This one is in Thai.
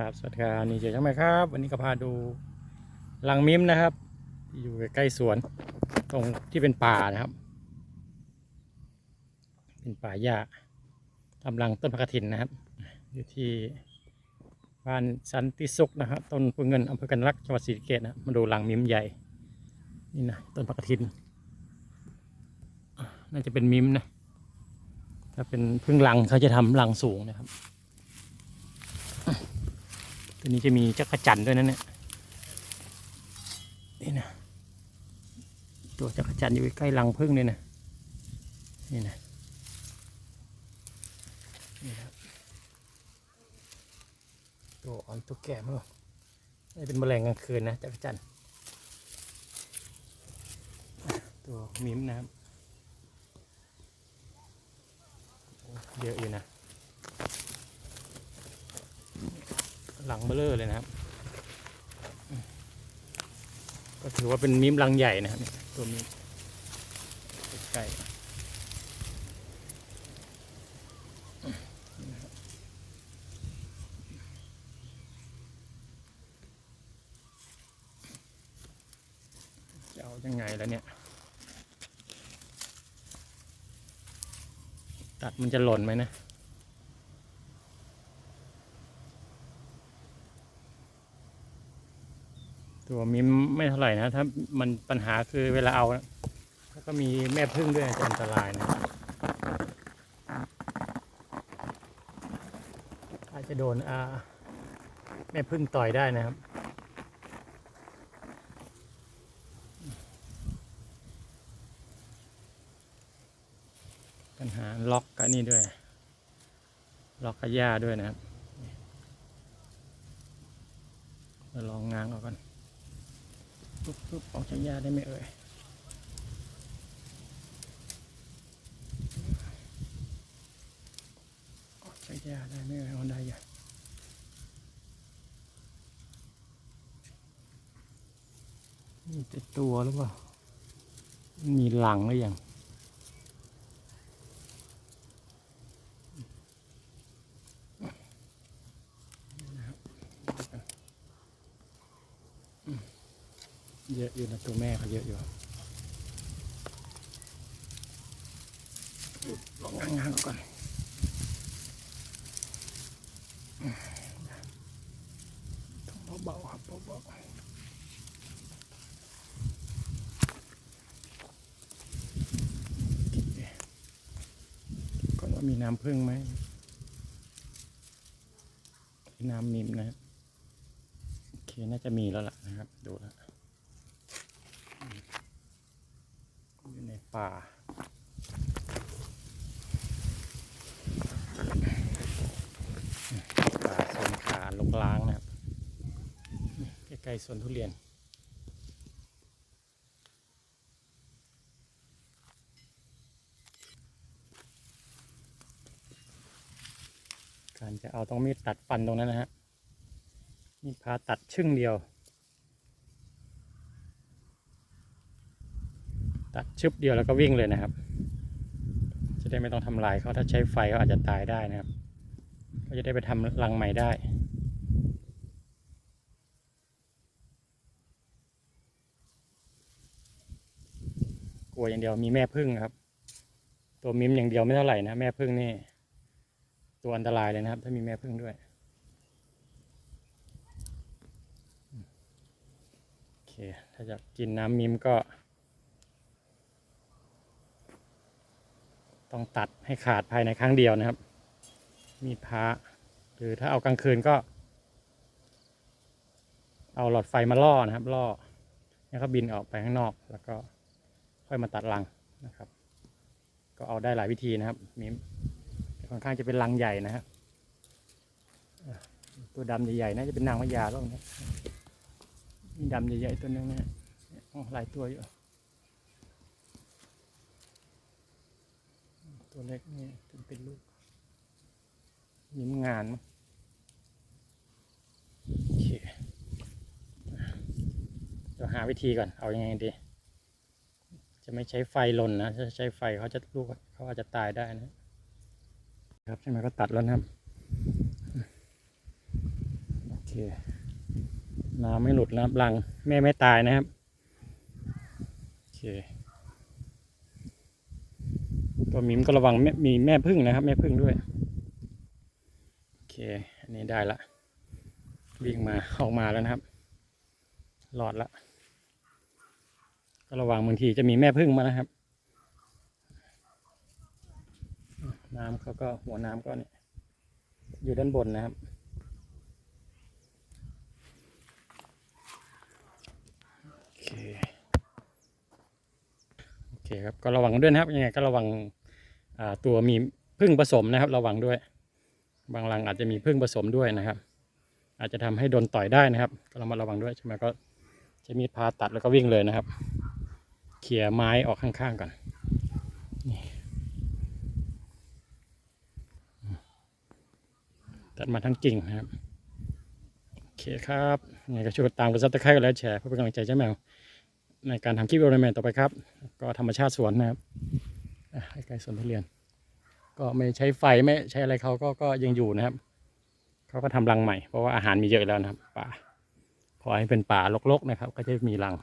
ครับสวัสดีครับนี่เจอช่างไหมครับ วันนี้ก็พาดูลังมิมนะครับที่อยู่ใกล้สวน ตรงที่เป็นป่านะครับ เป็นป่าหญ้าทำรังต้นพักถินนะครับ อยู่ที่บ้านสันติสุขนะครับต้นพุเงินอำเภอกันรักจังหวัดศรีสะเกษนะมาดูลังมิมใหญ่นี่นะต้นพักถิน น่าจะเป็นมิมนะถ้าเป็นพึ่งลังเขาจะทำรังสูงนะครับ ตัวนี้จะมีจักรจันด้วยนะเนี่ยนี่นะตัวจักรจันอยู่ใกล้รังพึ่งเลยนะนี่นะนี่ครับตัวอ่อนตัวแก่มั้งนี่เป็นแมลงกลางคืนนะจักรจันทร์อะตัวมิมนะครับโอ้เยอะอยู่นะ หลังเบลเลอร์เลยนะครับ ก็ถือว่าเป็นมิมลังใหญ่นะครับตัวมิมใกล้จะเอายังไงแล้วเนี่ย ตัดมันจะหล่นไหมนะ ตัวมิมไม่เท่าไหร่นะ ถ้ามันปัญหาคือเวลาเอา แล้วก็มีแม่พึ่งด้วยจะอันตรายนะ อาจจะโดนอาแม่พึ่งต่อยได้นะครับปัญหาล็อกกับนี่ด้วย ล็อกกับหญ้าด้วยนะครับเราลองง้างออกก่อน ปุ๊บปุ๊บออกจากหญ้าได้ไหมเอ่ยออกจากหญ้าได้ไหมเอ่ยเอาได้อยู่มีแต่ตัวหรือเปล่ามีหลังหรือยัง เยอะอยู่นะตัวแม่เขาเยอะอยู่ลองงางๆก่อนต้องเบาๆครับเบาๆก่อนว่ามีน้ำพึ่งไหม น้ำมิมนะ โอเค น่าจะมีแล้วล่ะนะครับ ดูแล้ว อยู่ ในป่า ป่าสวนขาลกล้างนะครับใกล้ๆสวนทุเรียนการจะเอาต้องมีดตัดฟันตรงนั้นนะฮะมีดพาตัดชึ่งเดียว ตัด ชึบเดียวแล้วก็วิ่งเลยนะครับ จะได้ไม่ต้องทำลายเขาถ้าใช้ไฟเขาอาจจะตายได้นะครับ ก็จะได้ไปทำรังใหม่ได้กลัวอย่างเดียวมีแม่พึ่งครับ ตัวมิมอย่างเดียวไม่เท่าไหร่นะแม่พึ่งนี่ ตัวอันตรายเลยนะครับ ถ้ามีแม่พึ่งด้วยโอเคถ้าจะกินน้ำมิมก็ ต้องตัดให้ขาดภายในครั้งเดียวนะครับ มีดพระหรือถ้าเอากลางคืนก็ เอาหลอดไฟมาล่อนะครับ ล่อให้เขาบินออกไปข้างนอก แล้วก็ค่อยมาตัดรังนะครับ ก็เอาได้หลายวิธีนะครับมิมแต่ค่อนข้างจะเป็นรังใหญ่นะครับตัวดำใหญ่ๆน่าจะเป็นนางพญาแล้วนะมีดำใหญ่ๆตัวนึงนะฮะอ๋อหลายตัวอยู่ ตัวเล็กนี่ถึงเป็นลูกยิ้มงานมั้งโอเคเดี๋ยวหาวิธีก่อน เอายังไงดี จะไม่ใช้ไฟลนนะถ้าใช้ไฟเขาจะลูกเขาอาจจะตายได้นะ ครับใช่ไหมก็ตัดแล้วนะครับลน้ำไม่หลุดนะครับรังแม่ไม่ตายนะครับ โอเค ตัวหมิมก็ระวังม,มีแม่พึ่งนะครับ แม่พึ่งด้วยโอเคอันนี้ได้ละวิ่งมาออกมาแล้วนะครับรอดละก็ระวังบางทีจะมีแม่พึ่งมานะครับ น้ำเขาก็หัวน้ำก็เนี่ยอยู่ด้านบนนะครับโอเคโอเคครับก็ระวังด้วยนะครับยังไงก็ระวัง ตัวมีพึ่งผสมนะครับ ระวังด้วย บางรังอาจจะมีพึ่งผสมด้วยนะครับ อาจจะทำให้โดนต่อยได้นะครับ ก็เระมัดระวังด้วยใช่ไหมก็ใช้มีดพาตัดแล้วก็วิ่งเลยนะครับ เขี่ยไม้ออกข้างๆก่อนตัดมาทั้งกิ่งนะครับโอเคครับยังไงก็ช่วยกดตามกดซับสไครต์และแชร์เพื่อเป็นกำลังใจเจ้าแมวในการทำคลิปวิดีโอในต่อไปครับ ก็ธรรมชาติสวนนะครับ ใกล้ๆสวนทุเรียน ก็ไม่ใช้ไฟไม่ใช้อะไรเขาก็ก็ยังอยู่นะครับเขาก็ทำรังใหม่เพราะว่าอาหารมีเยอะแล้วนะครับ ป่าขอให้เป็นป่ารกๆนะครับ ก็จะมีรัง